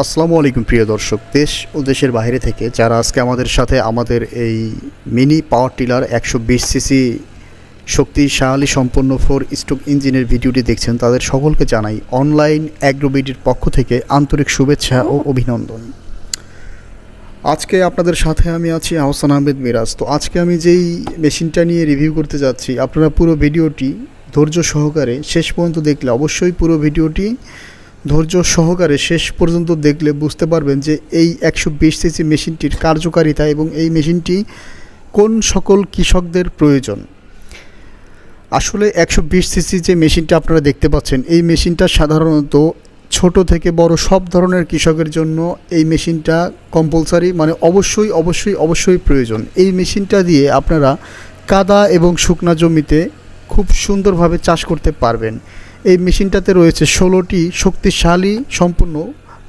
আসসালামু আলাইকুম, প্রিয় দর্শক। দেশ ও দেশের বাইরে থেকে যারা আজকে আমাদের সাথে আমাদের এই মিনি পাওয়ার টিলার একশো বিশ সিসি শক্তিশালী সম্পন্ন ফোর স্ট্রোক ইঞ্জিনের ভিডিওটি দেখছেন, তাদের সকলকে জানাই অনলাইন অ্যাগ্রোবিডির পক্ষ থেকে আন্তরিক শুভেচ্ছা ও অভিনন্দন। আজকে আপনাদের সাথে আমি আছি আহসান আহমেদ মিরাজ। তো আজকে আমি যেই মেশিনটা নিয়ে রিভিউ করতে যাচ্ছি, আপনারা পুরো ভিডিওটি ধৈর্য সহকারে শেষ পর্যন্ত দেখলে অবশ্যই পুরো ভিডিওটি ধৈর্য সহকারে শেষ পর্যন্ত দেখলে বুঝতে পারবেন যে এই একশো বিশ সিসি মেশিনটির কার্যকারিতা এবং এই মেশিনটি কোন সকল কৃষকদের প্রয়োজন। আসলে একশো বিশ সিসি যে মেশিনটা আপনারা দেখতে পাচ্ছেন, এই মেশিনটা সাধারণত ছোট থেকে বড় সব ধরনের কৃষকের জন্য এই মেশিনটা কম্পালসারি মানে অবশ্যই অবশ্যই অবশ্যই প্রয়োজন। এই মেশিনটা দিয়ে আপনারা কাদা এবং শুকনা জমিতে খুব সুন্দরভাবে চাষ করতে পারবেন। এই মেশিনটাতে রয়েছে ষোলোটি শক্তিশালী সম্পূর্ণ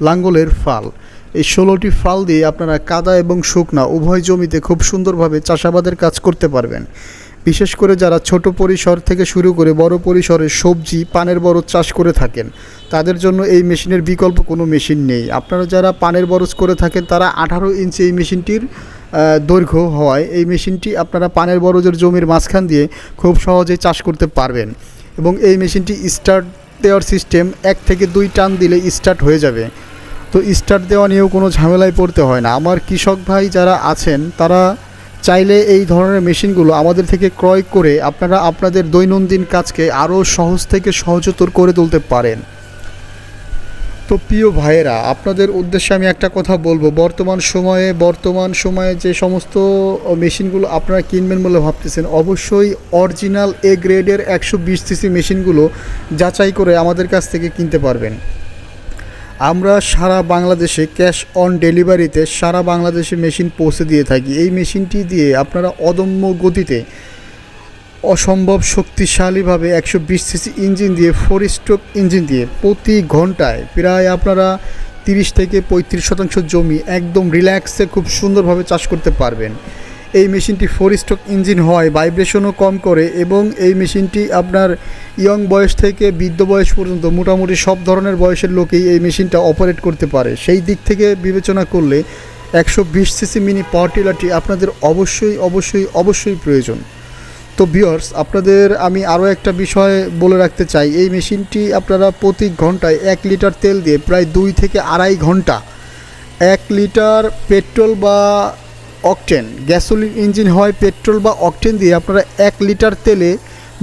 লাঙ্গলের ফাল। এই ষোলোটি ফাল দিয়ে আপনারা কাদা এবং শুকনা উভয় জমিতে খুব সুন্দরভাবে চাষাবাদের কাজ করতে পারবেন। বিশেষ করে যারা ছোট পরিসর থেকে শুরু করে বড় পরিসরে সবজি, পানের বরজ চাষ করে থাকেন, তাদের জন্য এই মেশিনের বিকল্প কোনো মেশিন নেই। আপনারা যারা পানের বরজ করে থাকেন, তারা আঠারো ইঞ্চি এই মেশিনটির দৈর্ঘ্য হওয়ায় এই মেশিনটি আপনারা পানের বরজের জমির মাঝখান দিয়ে খুব সহজেই চাষ করতে পারবেন। এবং এই মেশিনটি স্টার্ট দেওয়ার সিস্টেম এক থেকে দুই টান দিলে স্টার্ট হয়ে যাবে। তো স্টার্ট দেওয়া নিয়েও কোনো ঝামেলায় পড়তে হয় না। আমার কৃষক ভাই যারা আছেন, তারা চাইলে এই ধরনের মেশিনগুলো আমাদের থেকে ক্রয় করে আপনারা আপনাদের দৈনন্দিন কাজকে আরও সহজ থেকে সহজতর করে তুলতে পারেন। তো প্রিয় ভাইয়েরা, আপনাদের উদ্দেশ্যে আমি একটা কথা বলব। বর্তমান সময়ে বর্তমান সময়ে যে সমস্ত মেশিনগুলো আপনারা কিনবেন বলে ভাবতেছেন, অবশ্যই অরিজিনাল এ গ্রেডের একশো বিশ সিসি মেশিনগুলো যাচাই করে আমাদের কাছ থেকে কিনতে পারবেন। আমরা সারা বাংলাদেশে ক্যাশ অন ডেলিভারিতে সারা বাংলাদেশে মেশিন পৌঁছে দিয়ে থাকি। এই মেশিনটি দিয়ে আপনারা অদম্য গতিতে অসম্ভব শক্তিশালীভাবে একশো বিশ সিসি ইঞ্জিন দিয়ে ফোর স্ট্রোক ইঞ্জিন দিয়ে প্রতি ঘন্টায় প্রায় আপনারা তিরিশ থেকে পঁয়ত্রিশ শতাংশ জমি একদম রিল্যাক্সে খুব সুন্দরভাবে চাষ করতে পারবেন। এই মেশিনটি ফোর স্ট্রোক ইঞ্জিন হয় ভাইব্রেশনও কম করে এবং এই মেশিনটি আপনার ইয়ং বয়স থেকে বৃদ্ধ বয়স পর্যন্ত মোটামুটি সব ধরনের বয়সের লোকেই এই মেশিনটা অপারেট করতে পারে। সেই দিক থেকে বিবেচনা করলে একশো বিশ সিসি মিনি পাওয়ার টিলারটি আপনাদের অবশ্যই অবশ্যই অবশ্যই প্রয়োজন। তো বিয়ার্স আপনাদের আমি আরও একটা বিষয় বলে রাখতে চাই। এই মেশিনটি আপনারা প্রতি ঘন্টায় এক লিটার তেল দিয়ে প্রায় দুই থেকে আড়াই ঘণ্টা এক লিটার পেট্রোল বা অকটেন, গ্যাসোলিন ইঞ্জিন হয় পেট্রোল বা অকটেন দিয়ে আপনারা এক লিটার তেলে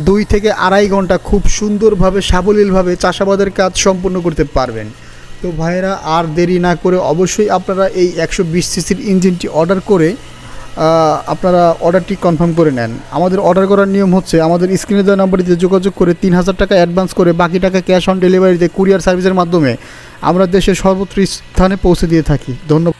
দুই থেকে আড়াই ঘণ্টা খুব সুন্দরভাবে, সাবলীলভাবে চাষাবাদের কাজ সম্পূর্ণ করতে পারবেন। তো ভাইয়েরা, আর দেরি না করে অবশ্যই আপনারা এই একশো বিশ সিসির ইঞ্জিনটি অর্ডার করে আপনারা অর্ডারটি কনফার্ম করে নেন। আমাদের অর্ডার করার নিয়ম হচ্ছে আমাদের স্ক্রিনে দেওয়া নাম্বারটিতে যোগাযোগ করে তিন হাজার টাকা অ্যাডভান্স করে বাকি টাকা ক্যাশ অন ডেলিভারিতে কুরিয়ার সার্ভিসের মাধ্যমে আমরা দেশের সর্বত্র স্থানে পৌঁছে দিয়ে থাকি। ধন্যবাদ।